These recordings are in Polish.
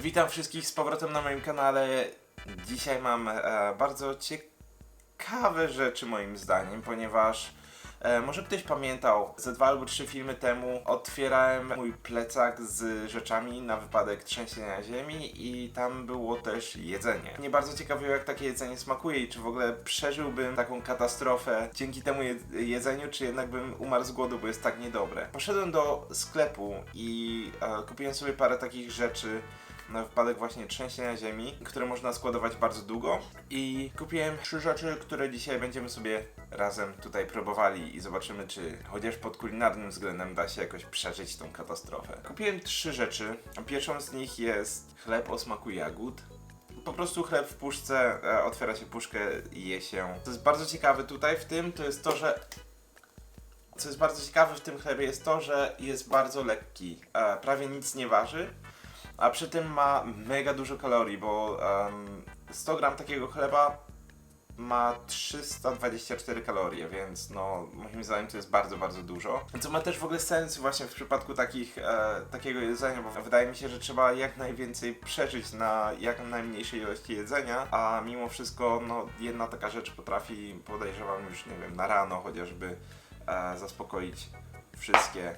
Witam wszystkich z powrotem na moim kanale. Dzisiaj mam e, bardzo ciekawe rzeczy moim zdaniem, ponieważ e, może ktoś pamiętał, ze dwa albo trzy filmy temu otwierałem mój plecak z rzeczami na wypadek trzęsienia ziemi i tam było też jedzenie. Mnie bardzo ciekawiło jak takie jedzenie smakuje i czy w ogóle przeżyłbym taką katastrofę dzięki temu je jedzeniu, czy jednak bym umarł z głodu, bo jest tak niedobre. Poszedłem do sklepu i e, kupiłem sobie parę takich rzeczy na wypadek właśnie trzęsienia ziemi, które można składować bardzo długo. I kupiłem trzy rzeczy, które dzisiaj będziemy sobie razem tutaj próbowali i zobaczymy, czy chociaż pod kulinarnym względem da się jakoś przeżyć tą katastrofę. Kupiłem trzy rzeczy. Pierwszą z nich jest chleb o smaku jagód. Po prostu chleb w puszce, e, otwiera się puszkę i je się. Co jest bardzo ciekawe tutaj w tym, to jest to, że co jest bardzo ciekawe w tym chlebie jest to, że jest bardzo lekki. Prawie nic nie waży a przy tym ma mega dużo kalorii, bo em, 100 gram takiego chleba ma 324 kalorie, więc no moim zdaniem to jest bardzo, bardzo dużo. Co ma też w ogóle sens właśnie w przypadku takich, e, takiego jedzenia, bo wydaje mi się, że trzeba jak najwięcej przeżyć na jak najmniejszej ilości jedzenia, a mimo wszystko no jedna taka rzecz potrafi, podejrzewam już, nie wiem, na rano chociażby e, zaspokoić wszystkie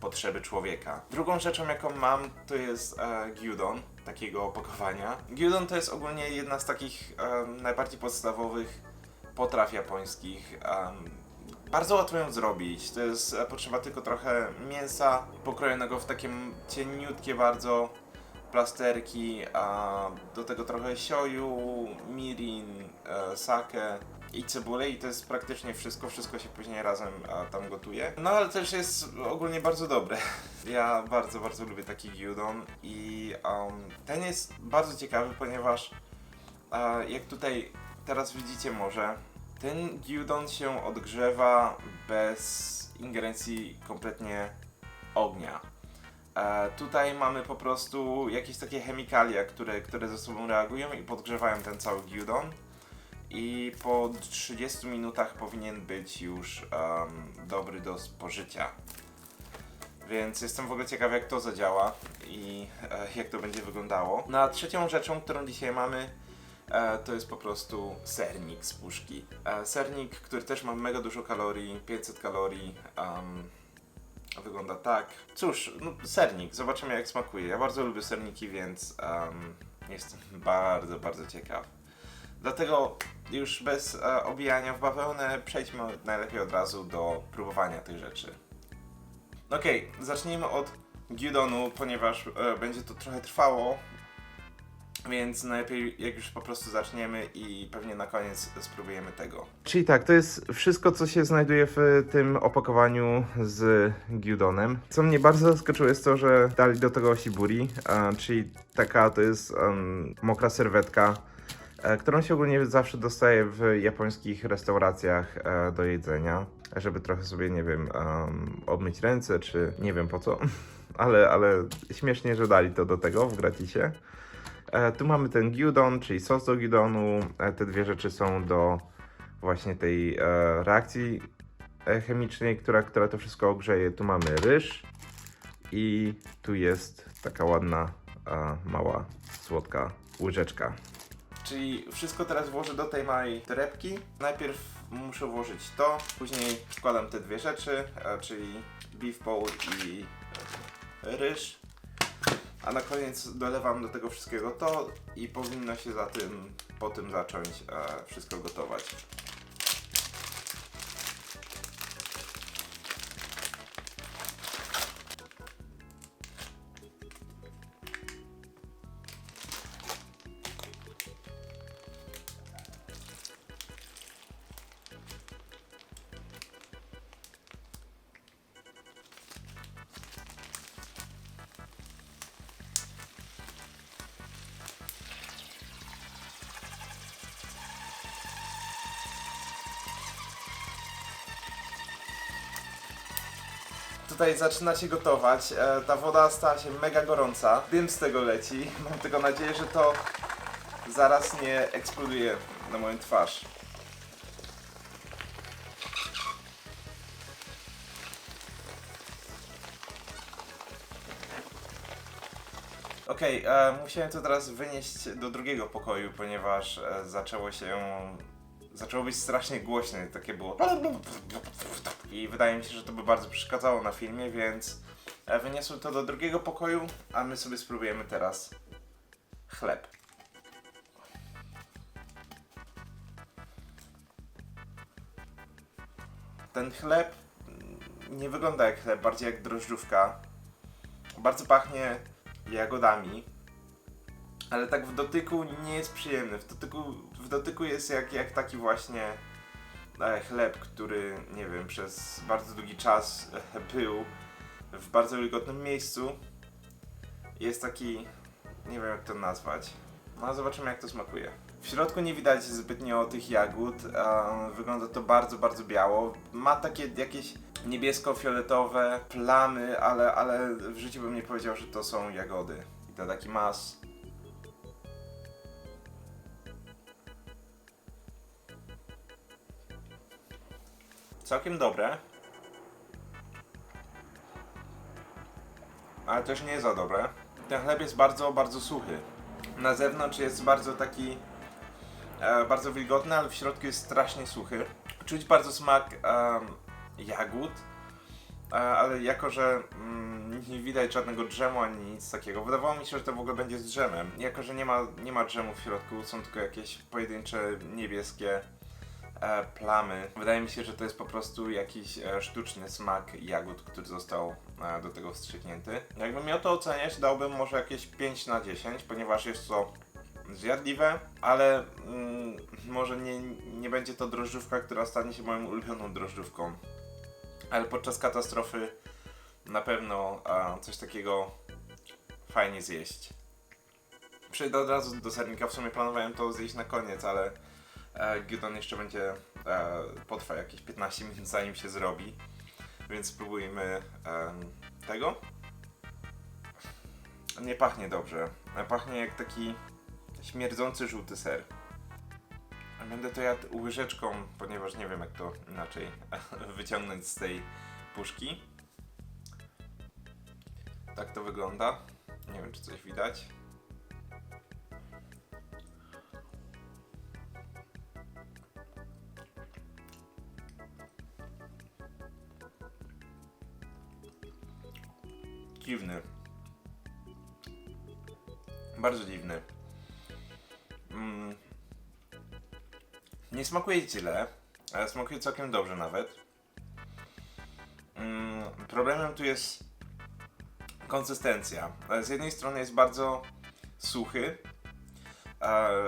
potrzeby człowieka. Drugą rzeczą, jaką mam, to jest e, gyudon, takiego opakowania. Gyudon to jest ogólnie jedna z takich e, najbardziej podstawowych potraw japońskich. em, bardzo łatwo ją zrobić. To jest e, potrzeba tylko trochę mięsa pokrojonego w takie cieniutkie bardzo plasterki, a do tego trochę sioju, mirin, e, sake i cebulę i to jest praktycznie wszystko, wszystko się później razem a, tam gotuje. No ale też jest ogólnie bardzo dobre. Ja bardzo, bardzo lubię taki gyudon i um, ten jest bardzo ciekawy, ponieważ a, jak tutaj teraz widzicie może, ten gyudon się odgrzewa bez ingerencji kompletnie ognia. E, tutaj mamy po prostu jakieś takie chemikalia, które, które ze sobą reagują i podgrzewają ten cały gyudon. I po 30 minutach powinien być już em, dobry do spożycia. Więc jestem w ogóle ciekaw jak to zadziała i e, jak to będzie wyglądało. No a trzecią rzeczą, którą dzisiaj mamy, e, to jest po prostu sernik z puszki. E, sernik, który też ma mega dużo kalorii, 500 kalorii. em, wygląda tak. Cóż, no, sernik, zobaczymy jak smakuje. Ja bardzo lubię serniki, więc em, jestem bardzo, bardzo ciekaw. Dlatego już bez e, obijania w bawełnę przejdźmy najlepiej od razu do próbowania tych rzeczy. Okej, zacznijmy od gyudonu, ponieważ e, będzie to trochę trwało, więc najlepiej jak już po prostu zaczniemy i pewnie na koniec spróbujemy tego. Czyli tak, to jest wszystko, co się znajduje w tym opakowaniu z gyudonem. Co mnie bardzo zaskoczyło jest to, że dali do tego shiburi, czyli taka to jest em, mokra serwetka, którą się ogólnie zawsze dostaje w japońskich restauracjach e, do jedzenia, żeby trochę sobie, nie wiem, em, obmyć ręce, czy nie wiem po co, ale, ale śmiesznie, że dali to do tego w gratisie. E, tu mamy ten gyudon, czyli sos do gyudonu. E, te dwie rzeczy są do właśnie tej e, reakcji e, chemicznej, która, która to wszystko ogrzeje. Tu mamy ryż i tu jest taka ładna, e, mała, słodka łyżeczka. Czyli wszystko teraz włożę do tej małej torebki. Najpierw muszę włożyć to, później wkładam te dwie rzeczy, e, czyli beef bowl i ryż. A na koniec dolewam do tego wszystkiego to i powinno się za tym, po tym zacząć e, wszystko gotować. Tutaj zaczyna się gotować. E, ta woda stała się mega gorąca. Dym z tego leci. Mam tylko nadzieję, że to zaraz nie eksploduje na moją twarz. Okej, e, musiałem to teraz wynieść do drugiego pokoju, ponieważ e, zaczęło się. Zaczęło być strasznie głośne, takie było. I wydaje mi się, że to by bardzo przeszkadzało na filmie, więc e, wyniosłem to do drugiego pokoju, a my sobie spróbujemy teraz chleb. Ten chleb nie wygląda jak chleb, bardziej jak drożdżówka. Bardzo pachnie jagodami, ale tak w dotyku nie jest przyjemny. W dotyku, w dotyku jest jak, jak taki właśnie chleb, który, nie wiem, przez bardzo długi czas e, był w bardzo wilgotnym miejscu. Jest taki, nie wiem jak to nazwać. No zobaczymy jak to smakuje. W środku nie widać zbytnio tych jagód. e, wygląda to bardzo, bardzo biało. Ma takie jakieś niebiesko-fioletowe plamy, ale, ale w życiu bym nie powiedział, że to są jagody. I to taki mas. Całkiem dobre. Ale też nie za dobre. Ten chleb jest bardzo, bardzo suchy. Na zewnątrz jest bardzo taki e, bardzo wilgotny, ale w środku jest strasznie suchy. Czuć bardzo smak em, jagód, e, ale jako, że mm, nie widać żadnego drzemu ani nic takiego, wydawało mi się, że to w ogóle będzie z drzemem. Jako, że nie ma, nie ma drzemu w środku, są tylko jakieś pojedyncze niebieskie e, plamy. Wydaje mi się, że to jest po prostu jakiś e, sztuczny smak jagód, który został e, do tego wstrzyknięty. Jakbym miał to oceniać, dałbym może jakieś 5 na 10, ponieważ jest to zjadliwe, ale mm, może nie, nie będzie to drożdżówka, która stanie się moją ulubioną drożdżówką. Ale podczas katastrofy na pewno a, coś takiego fajnie zjeść. Przejdę od razu do sernika, w sumie planowałem to zjeść na koniec, ale e, jeszcze będzie, e, potrwa jakieś 15 minut zanim się zrobi, więc spróbujmy em, tego. Nie pachnie dobrze, E, pachnie jak taki śmierdzący żółty ser. Będę to jadł łyżeczką, ponieważ nie wiem jak to inaczej wyciągnąć z tej puszki. Tak to wygląda. Nie wiem czy coś widać. Bardzo dziwny. Mm. Nie smakuje źle, ale smakuje całkiem dobrze nawet. Mm, problemem tu jest konsystencja. Z jednej strony jest bardzo suchy,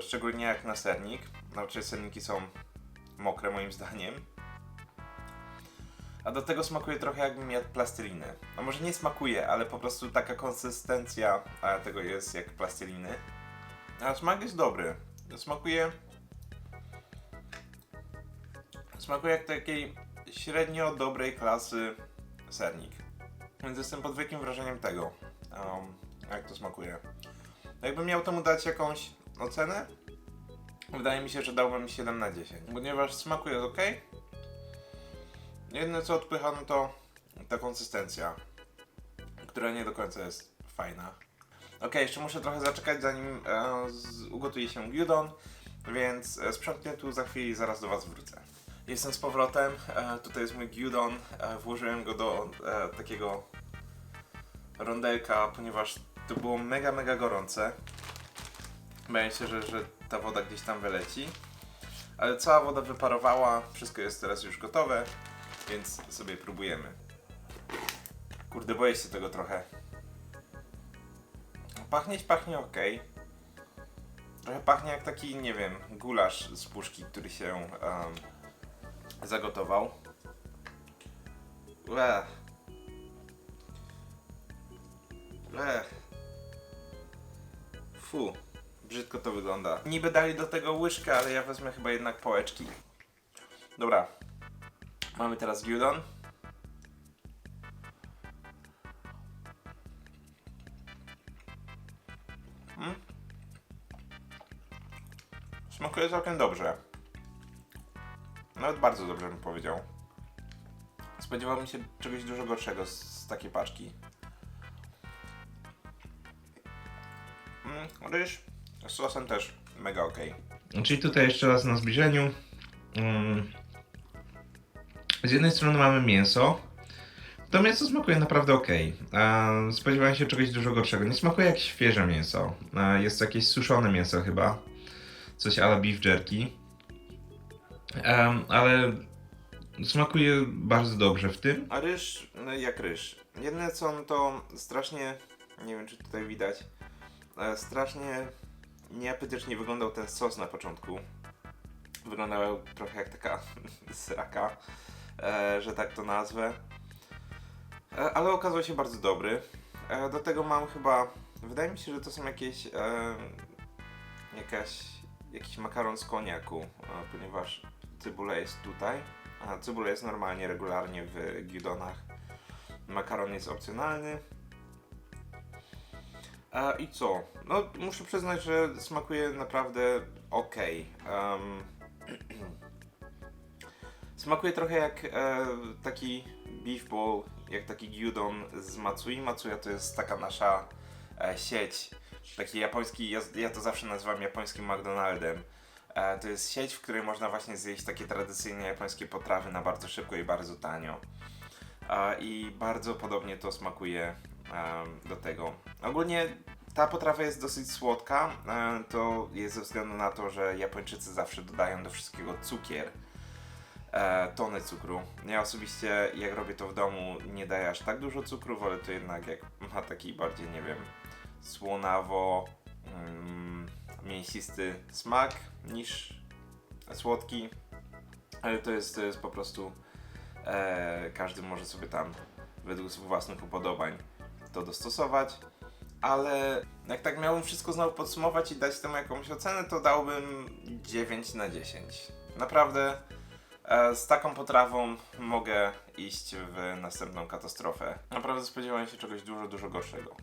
szczególnie jak na sernik. Znaczy serniki są mokre moim zdaniem. A do tego smakuje trochę jakbym jadł plastelinę. No może nie smakuje, ale po prostu taka konsystencja tego jest jak plasteliny. A smak jest dobry. Smakuje. Smakuje jak takiej średnio dobrej klasy sernik. Więc jestem pod wielkim wrażeniem tego, um, jak to smakuje. Jakbym miał temu dać jakąś ocenę, wydaje mi się, że dałbym 7 na 10. Ponieważ smaku jest ok. Jedyne co odpycha, no to ta konsystencja, która nie do końca jest fajna. Ok, jeszcze muszę trochę zaczekać zanim e, z, ugotuje się gyudon, więc e, tu za chwilę i zaraz do Was wrócę. Jestem z powrotem, e, tutaj jest mój gyudon, e, włożyłem go do e, takiego rondelka, ponieważ to było mega, mega gorące. Bałem się, że, że ta woda gdzieś tam wyleci, ale cała woda wyparowała, wszystko jest teraz już gotowe, więc sobie próbujemy. Kurde, boję się tego trochę. Pachnieć pachnie ok. Trochę pachnie jak taki, nie wiem, gulasz z puszki, który się em, zagotował. Ech. Ech. Fu, brzydko to wygląda. Niby dali do tego łyżkę, ale ja wezmę chyba jednak pałeczki. Dobra. Mamy teraz gyudon. Mm. Smakuje całkiem dobrze. Nawet bardzo dobrze bym powiedział. Spodziewałbym się czegoś dużo gorszego z, z takiej paczki. Ryż z sosem też mega okej. Czyli tutaj jeszcze raz na zbliżeniu. Mm. Z jednej strony mamy mięso. To mięso smakuje naprawdę ok. Spodziewałem się czegoś dużo gorszego. Nie smakuje jak świeże mięso. Jest jakieś suszone mięso chyba. Coś ala beef jerky. Ale smakuje bardzo dobrze w tym. A ryż no jak ryż. Jedyne co no to strasznie, nie wiem czy tutaj widać, e, strasznie nieapetycznie wyglądał ten sos na początku. Wyglądał trochę jak taka sraka, że tak to nazwę. E, ale okazał się bardzo dobry. E, do tego mam chyba, wydaje mi się, że to są jakieś, e, jakaś, jakiś makaron z koniaku, e, ponieważ cebula jest tutaj. A cebula jest normalnie, regularnie w gidonach. Makaron jest opcjonalny. I co? No, muszę przyznać, że smakuje naprawdę ok. smakuje trochę jak e, taki beef bowl, jak taki gyudon z Matsui. Matsuya to jest taka nasza e, sieć, taki japoński, ja, ja to zawsze nazywam japońskim McDonaldem. E, to jest sieć, w której można właśnie zjeść takie tradycyjne japońskie potrawy na bardzo szybko i bardzo tanio. E, I bardzo podobnie to smakuje em, do tego. Ogólnie ta potrawa jest dosyć słodka. e, To jest ze względu na to, że Japończycy zawsze dodają do wszystkiego cukier. E, tony cukru. Ja osobiście, jak robię to w domu, nie daję aż tak dużo cukru, wolę to jednak jak ma taki bardziej, nie wiem, słonawo, mm, mięsisty smak niż słodki. Ale to jest, to jest po prostu e, każdy może sobie tam według własnych upodobań to dostosować. Ale jak tak miałbym wszystko znowu podsumować i dać temu jakąś ocenę, to dałbym 9 na 10. Naprawdę z taką potrawą mogę iść w następną katastrofę. Naprawdę spodziewałem się czegoś dużo, dużo gorszego.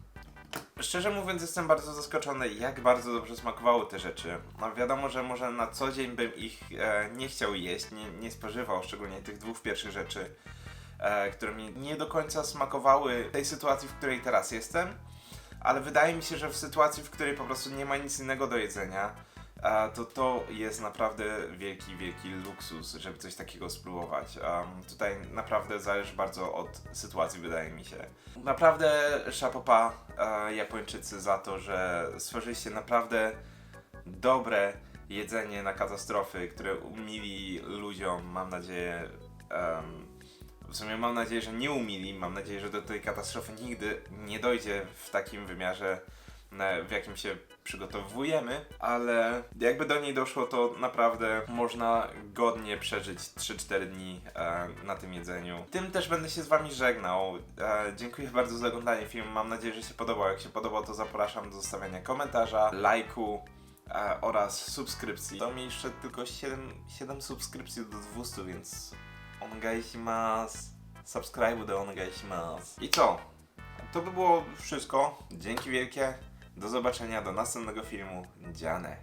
Szczerze mówiąc, jestem bardzo zaskoczony, jak bardzo dobrze smakowały te rzeczy. No wiadomo, że może na co dzień bym ich e, nie chciał jeść, nie, nie spożywał, szczególnie tych dwóch pierwszych rzeczy, e, które mi nie do końca smakowały tej sytuacji, w której teraz jestem. Ale wydaje mi się, że w sytuacji, w której po prostu nie ma nic innego do jedzenia, e, to to jest naprawdę wielki, wielki luksus, żeby coś takiego spróbować. Em, tutaj naprawdę zależy bardzo od sytuacji, wydaje mi się. Naprawdę szapopa e, Japończycy za to, że stworzyliście naprawdę dobre jedzenie na katastrofy, które umili ludziom, mam nadzieję, em, w sumie mam nadzieję, że nie umili, mam nadzieję, że do tej katastrofy nigdy nie dojdzie w takim wymiarze, w jakim się przygotowujemy, ale jakby do niej doszło, to naprawdę można godnie przeżyć 3-4 dni e, na tym jedzeniu. Tym też będę się z wami żegnał. E, dziękuję bardzo za oglądanie filmu, mam nadzieję, że się podobał. Jak się podobał, to zapraszam do zostawiania komentarza, lajku e, oraz subskrypcji. To mi jeszcze tylko 7, 7 subskrypcji do 200, więc onegaishimasu. Subscribe do onegaishimasu. I co? To by było wszystko. Dzięki wielkie. Do zobaczenia do następnego filmu. Dziane.